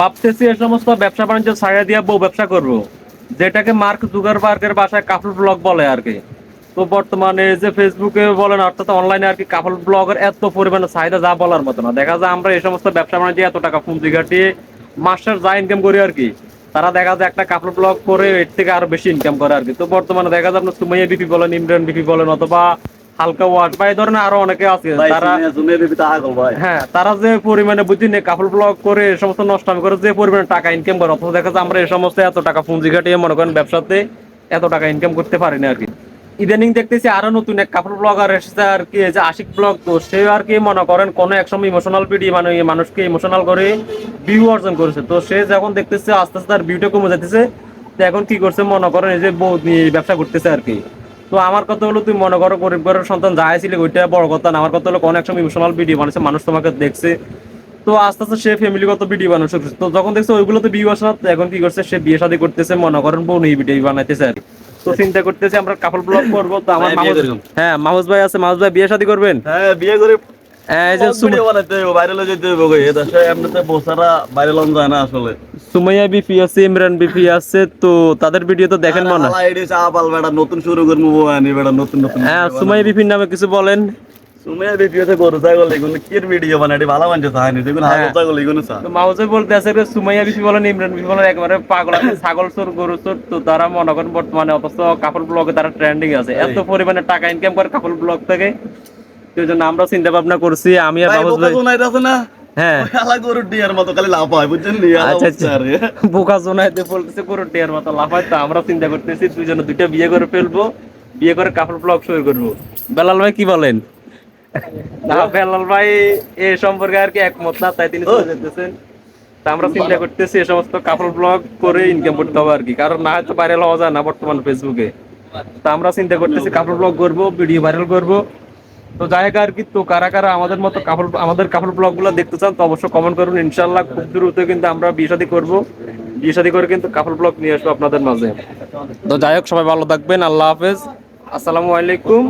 ভাবতেছি এ সমস্ত ব্যবসা বাণিজ্য ছাড়িয়ে দিয়ে বউ ব্যবসা করব। যেটাকে মার্ক জুগারবার্গের বাসায় কাপল ব্লগ বলে আর কি। তো বর্তমানে যে ফেসবুকে বলেন, অর্থাৎ অনলাইনে আর কি কাপল ব্লগের এত পরিমাণে চাহিদা যা বলার মতো না। দেখা যায় আমরা এই সমস্ত ব্যবসা বাণিজ্যে এত টাকা পুঁজি কাটিয়ে মাস্টার যা ইনকাম করি আর কি, তারা দেখা যায় একটা কাপড় ব্লগ করে এর থেকে আরও বেশি ইনকাম করে আর কি। তো বর্তমানে দেখা যায় আপনার সুমাইয়া বিপি বলেন, ইমরান বিপি বলেন, অথবা হালকা ওয়াট বা এই ধরনের আরও অনেকে আছে তারা হ্যাঁ তারা যে পরিমাণে বুঝি নে কাপড় ব্লগ করে এই সমস্ত নষ্টামি করে যে পরিমাণে টাকা ইনকাম করে অথচ দেখা যায় আমরা এই সমস্ত এত টাকা পুঁজি কাটিয়ে মনে করেন ব্যবসাতে এত টাকা ইনকাম করতে পারি না আর কি। ইদানিং দেখতেছি আরও নতুন এক কাপড় ব্লগার এসেছে আর কি যে আশিক ব্লগ তো সে আর কি মনে করেন কোনো এক সময় ইমোশনাল ভিডিও মানে মানুষকে ইমোশনাল করে ভিউ অর্জন করেছে। তো সে যখন দেখতেছে আস্তে আস্তে তার ভিউটা কমে তো এখন কি করছে মনে করেন এই যে বউ নিয়ে ব্যবসা করতেছে আর কি। তো আমার কথা হলো তুই মনে করো গরিব ঘরের সন্তান যা ছিল ওইটা বড় কথা না। আমার কথা হলো অনেক সময় ইমোশনাল ভিডিও বানাচ্ছে মানুষ তোমাকে দেখছে। তো আস্তে আস্তে সে ফ্যামিলিগত ভিডিও বানানো শুরু। তো যখন দেখছে ওইগুলো তো বিয়ে আসা এখন কি করছে? সে বিয়ে শাদী করতেছে মনে করেন বোন এই ভিডিও বানাইতেছে আর তো চিন্তা করতেছে আমরা কাপড় ব্লগ করব তো আমার মাহুজ হ্যাঁ মাহুজ ভাই আছে মাহুজ ভাই বিয়ে শাদী করবেন? হ্যাঁ বিয়ে করে হ্যাঁ, ভিডিও সুমাইয়া তো তাদের ভিডিও তো দেখেন মনে হয়। আলা এডি চাপাল বেটা নতুন শুরু করব নতুন নতুন হ্যাঁ সুমাইয়া বিপির নামে কিছু বলেন। সুমে ভিডিওতে গরু ছাগল এগুলো কি ভিডিও বানাই ভালো হ্যাঁ। হাগল ছাগল এগুলো চা তো মাউজে বলতে আছে যে সুমাইয়া বিপি বলেন ইমরান বিপি বলেন একবারে পাগল আছে ছাগল চোর গরু চোর তো তারা মনে করেন বর্তমানে অথচ কাপড় ব্লগে তারা ট্রেন্ডিং আছে। এত পরিমাণে টাকা ইনকাম করে কাপড় ব্লগ থেকে জন্য আমরা চিন্তা ভাবনা করছি আমি আর ভাই না? হ্যাঁ। ওই ডিয়ার মতো খালি লাভ বুঝছেন আচ্ছা আচ্ছা। বোকা জোনাইতে বলতেছে গরু টিয়ার মতো লাফায় তো আমরা চিন্তা করতেছি দুইজনে দুইটা বিয়ে করে ফেলব বিয়ে করে কাপড় ব্লগ শুরু করব। বেলাল ভাই কি বলেন? না বেলাল ভাই এ সম্পর্কে আর কি একমত না তাই তিনি চলে যেতেছেন। তা আমরা চিন্তা করতেছি এই সমস্ত কাপড় ব্লগ করে ইনকাম করতে হবে আর কি কারণ না হয়তো ভাইরাল হওয়া যায় না বর্তমান ফেসবুকে তা আমরা চিন্তা করতেছি কাপড় ব্লগ করব ভিডিও ভাইরাল করব। তো যাই আর কি, তো কারা কারা আমাদের মতো কাপড় আমাদের কাপড় ব্লগগুলো দেখতে চান তো অবশ্যই কমেন্ট করুন। ইনশাল্লাহ খুব দ্রুত কিন্তু আমরা বিয়ে শাদী করব। বিয়ে শাদী করে কিন্তু কাপড় ব্লগ নিয়ে আসব আপনাদের মাঝে। তো যাই হোক, সবাই ভালো থাকবেন। আল্লাহ হাফেজ। আসসালামু আলাইকুম।